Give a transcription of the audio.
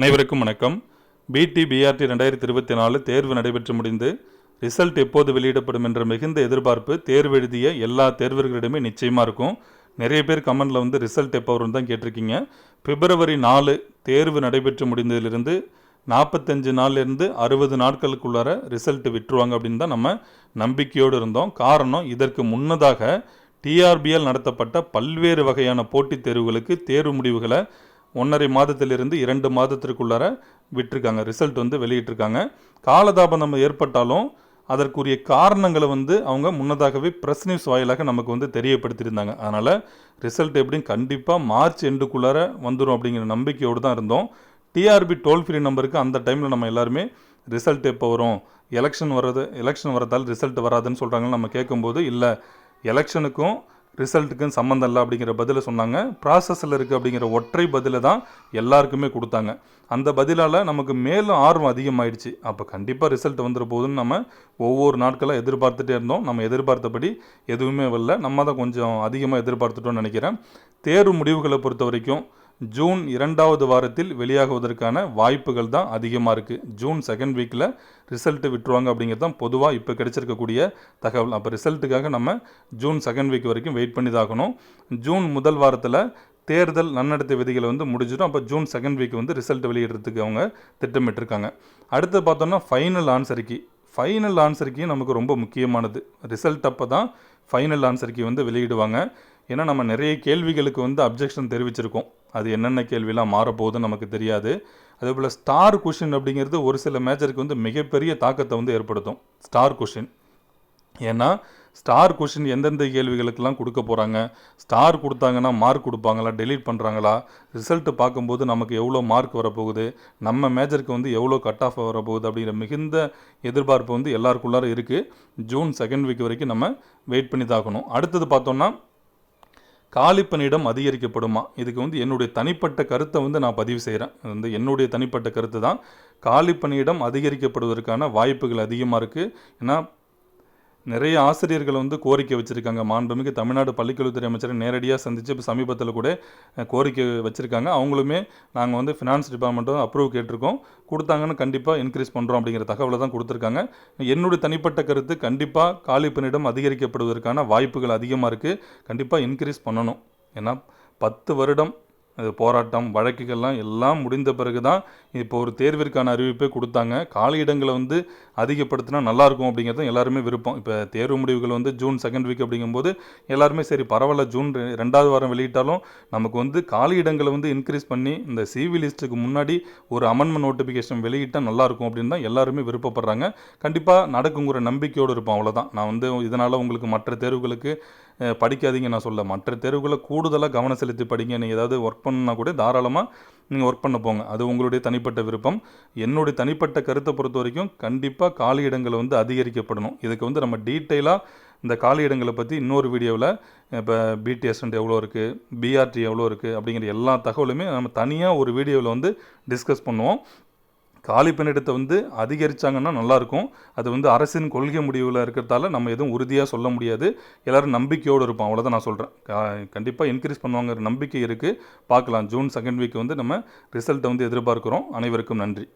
அனைவருக்கும் வணக்கம். பிடி பிஆர்டி ரெண்டாயிரத்தி இருபத்தி நாலு தேர்வு நடைபெற்று முடிந்து ரிசல்ட் எப்போது வெளியிடப்படும் என்ற மிகுந்த எதிர்பார்ப்பு தேர்வு எழுதிய எல்லா தேர்வர்களிடமே நிச்சயமாக இருக்கும். நிறைய பேர் கமெண்டில் வந்து ரிசல்ட் எப்போ வரும்னு தான் கேட்டிருக்கீங்க. பிப்ரவரி நாலு தேர்வு நடைபெற்று முடிந்ததிலிருந்து நாற்பத்தஞ்சு நாள்லேருந்து அறுபது நாட்களுக்குள்ளார ரிசல்ட் விட்டுருவாங்க அப்படின்னு தான் நம்ம நம்பிக்கையோடு இருந்தோம். காரணம் இதற்கு முன்னதாக டிஆர்பிஎல் நடத்தப்பட்ட பல்வேறு வகையான போட்டித் தேர்வுகளுக்கு தேர்வு முடிவுகளை ஒன்றரை மாதத்திலிருந்து இரண்டு மாதத்திற்குள்ளார விட்டிருக்காங்க. ரிசல்ட் வந்து வெளியிட்டிருக்காங்க. காலதாபம் நம்ம ஏற்பட்டாலும் அதற்குரிய காரணங்களை வந்து அவங்க முன்னதாகவே ப்ரெஸ் நியூஸ் வாயிலாக நமக்கு வந்து தெரியப்படுத்தியிருந்தாங்க. அதனால் ரிசல்ட் எப்படியும் கண்டிப்பாக மார்ச் எண்டுக்குள்ளார வந்துடும் அப்படிங்கிற நம்பிக்கையோடு தான் இருந்தோம். டிஆர்பி டோல் ஃப்ரீ நம்பருக்கு அந்த டைமில் நம்ம எல்லாருமே ரிசல்ட் எப்போ வரும்? எலெக்ஷன் வர்றது எலெக்ஷன் வரதால் ரிசல்ட் வராதுன்னு சொல்கிறாங்கன்னு நம்ம கேட்கும்போது இல்லை எலெக்ஷனுக்கும் ரிசல்ட்டுக்கும் சம்மந்தம் இல்லை அப்படிங்கிற பதிலை சொன்னாங்க. ப்ராசஸில் இருக்குது அப்படிங்கிற ஒற்றை பதிலை தான் எல்லாருக்குமே கொடுத்தாங்க. அந்த பதிலால் நமக்கு மேலும் ஆர்வம் அதிகமாயிடுச்சு. அப்போ கண்டிப்பாக ரிசல்ட் வந்துட போகுதுன்னு நம்ம ஒவ்வொரு நாட்களாக எதிர்பார்த்துட்டே இருந்தோம். நம்ம எதிர்பார்த்தபடி எதுவுமே வரல. நம்ம தான் கொஞ்சம் அதிகமாக எதிர்பார்த்துட்டோம்னு நினைக்கிறேன். தேர்வு முடிவுகளை பொறுத்த வரைக்கும் ஜூன் இரண்டாவது வாரத்தில் வெளியாகுவதற்கான வாய்ப்புகள் தான் அதிகமாக இருக்குது ஜூன் செகண்ட் வீக்கில் ரிசல்ட்டு விட்டுருவாங்க அப்படிங்கிறது தான் பொதுவாக இப்போ கிடைச்சிருக்கக்கூடிய தகவல். அப்போ ரிசல்ட்டுக்காக நம்ம ஜூன் செகண்ட் வீக் வரைக்கும் வெயிட் பண்ணி தாக்கணும் ஜூன் முதல் வாரத்தில் தேர்தல் நன்னடத்தை விதிகளை வந்து முடிஞ்சிடும். அப்போ ஜூன் செகண்ட் வீக் வந்து ரிசல்ட் வெளியிடுறதுக்கு அவங்க திட்டமிட்டிருக்காங்க. அடுத்து பார்த்தோம்னா ஃபைனல் ஆன்சருக்கு ஃபைனல் ஆன்சருக்கு நமக்கு ரொம்ப முக்கியமானது. ரிசல்ட் அப்போ தான் ஃபைனல் ஆன்சருக்கு வந்து வெளியிடுவாங்க. ஏன்னா நம்ம நிறைய கேள்விகளுக்கு வந்து அப்ஜெக்ஷன் தெரிவிச்சிருக்கோம். அது என்னென்ன கேள்விலாம் மாறப்போகுதுன்னு நமக்கு தெரியாது. அதே போல் ஸ்டார் கொஷின் அப்படிங்கிறது ஒரு சில மேஜருக்கு வந்து மிகப்பெரிய தாக்கத்தை வந்து ஏற்படுத்தும். ஸ்டார் கொஷின் ஏன்னா ஸ்டார் கொஷின் எந்தெந்த கேள்விகளுக்கெல்லாம் கொடுக்க போகிறாங்க ஸ்டார் கொடுத்தாங்கன்னா மார்க் கொடுப்பாங்களா? டெலீட் பண்ணுறாங்களா ரிசல்ட்டு பார்க்கும்போது நமக்கு எவ்வளோ மார்க் வரப்போகுது? நம்ம மேஜருக்கு வந்து எவ்வளோ கட் ஆஃப் வரப்போகுது? அப்படிங்கிற மிகுந்த எதிர்பார்ப்பு வந்து எல்லாருக்குள்ளார இருக்குது ஜூன் செகண்ட் வீக் வரைக்கும் நம்ம வெயிட் பண்ணி தாக்கணும். அடுத்தது பார்த்தோன்னா காலிப்பணியிடம் அதிகரிக்கப்படுமா? இதுக்கு வந்து என்னுடைய தனிப்பட்ட கருத்தை வந்து நான் பதிவு செய்கிறேன் இது வந்து என்னுடைய தனிப்பட்ட கருத்து தான் காலிப்பணியிடம் அதிகரிக்கப்படுவதற்கான வாய்ப்புகள் அதிகமாக இருக்குது ஏன்னா நிறைய ஆசிரியர்கள் வந்து கோரிக்கை வச்சுருக்காங்க. மாண்புமிகு தமிழ்நாடு பள்ளிக்கல்வித்துறை அமைச்சரை நேரடியாக சந்தித்து இப்போ சமீபத்தில் கூட கோரிக்கை வச்சுருக்காங்க. அவங்களுமே நாங்கள் வந்து ஃபினான்ஸ் டிபார்ட்மெண்ட்டும் அப்ரூவ் கேட்டிருக்கோம். கொடுத்தாங்கன்னு கண்டிப்பாக இன்க்ரீஸ் பண்ணுறோம் அப்படிங்கிற தகவலை தான் கொடுத்துருக்காங்க. என்னுடைய தனிப்பட்ட கருத்து கண்டிப்பாக காலிப்பணியிடம் அதிகரிக்கப்படுவதற்கான வாய்ப்புகள் அதிகமாக இருக்குது கண்டிப்பாக இன்க்ரீஸ் பண்ணணும். ஏன்னா பத்து வருடம் அது போராட்டம் வழக்குகள்லாம் எல்லாம் முடிந்த பிறகு தான் இப்போ ஒரு தேர்விற்கான அறிவிப்பே கொடுத்தாங்க. காலி இடங்களை வந்து அதிகப்படுத்தினா நல்லாயிருக்கும் அப்படிங்கிறது தான் எல்லாருமே விருப்பம். இப்போ தேர்வு முடிவுகள் வந்து ஜூன் செகண்ட் வீக் அப்படிங்கும்போது எல்லாருமே சரி பரவாயில்ல ஜூன் ரெ- ரெண்டாவது வாரம் வெளியிட்டாலும் நமக்கு வந்து காலி இடங்களை வந்து இன்க்ரீஸ் பண்ணி இந்த சிவி லிஸ்ட்டுக்கு முன்னாடி ஒரு அமெண்ட்மெண்ட் நோட்டிஃபிகேஷன் வெளியிட்டால் நல்லாயிருக்கும் அப்படின்னு தான் எல்லாருமே விருப்பப்படுறாங்க. கண்டிப்பாக நடக்குங்கிற நம்பிக்கையோடு இருப்போம் அவ்வளோதான் நான் வந்து இதனால் உங்களுக்கு மற்ற தேர்வுகளுக்கு படிக்காதீங்க நான் சொல்ல. மற்ற தேர்வுகளை கூடுதலாக கவனம் செலுத்தி படிங்க. நீங்கள் ஏதாவது ஒர்க் பண்ணால் கூட தாராளமாக நீங்கள் ஒர்க் பண்ண போங்க. அது உங்களுடைய தனிப்பட்ட விருப்பம். என்னுடைய தனிப்பட்ட கருத்தை பொறுத்த வரைக்கும் கண்டிப்பாக காலி இடங்களை வந்து அதிகரிக்கப்படணும். இதுக்கு வந்து நம்ம டீட்டெயிலாக இந்த காலி இடங்களை பற்றி இன்னொரு வீடியோவில் இப்போ பிடிஎஸ்என்ட் எவ்வளோ இருக்குது பிஆர்டி எவ்வளோ இருக்குது அப்படிங்கிற எல்லா தகவலுமே நம்ம தனியாக ஒரு வீடியோவில் வந்து டிஸ்கஸ் பண்ணுவோம். காலி பணியிடத்தை வந்து அதிகரித்தாங்கன்னா நல்லாயிருக்கும். அது வந்து அரசின் கொள்கை முடிவில் இருக்கிறதால நம்ம எதுவும் உறுதியாக சொல்ல முடியாது. எல்லோரும் நம்பிக்கையோடு இருப்போம். அவ்வளோதான் நான் சொல்கிறேன் கண்டிப்பாக இன்க்ரீஸ் பண்ணுவாங்கிற நம்பிக்கை இருக்குது பார்க்கலாம். ஜூன் செகண்ட் வீக் வந்து நம்ம ரிசல்ட்டை வந்து எதிர்பார்க்குறோம். அனைவருக்கும் நன்றி.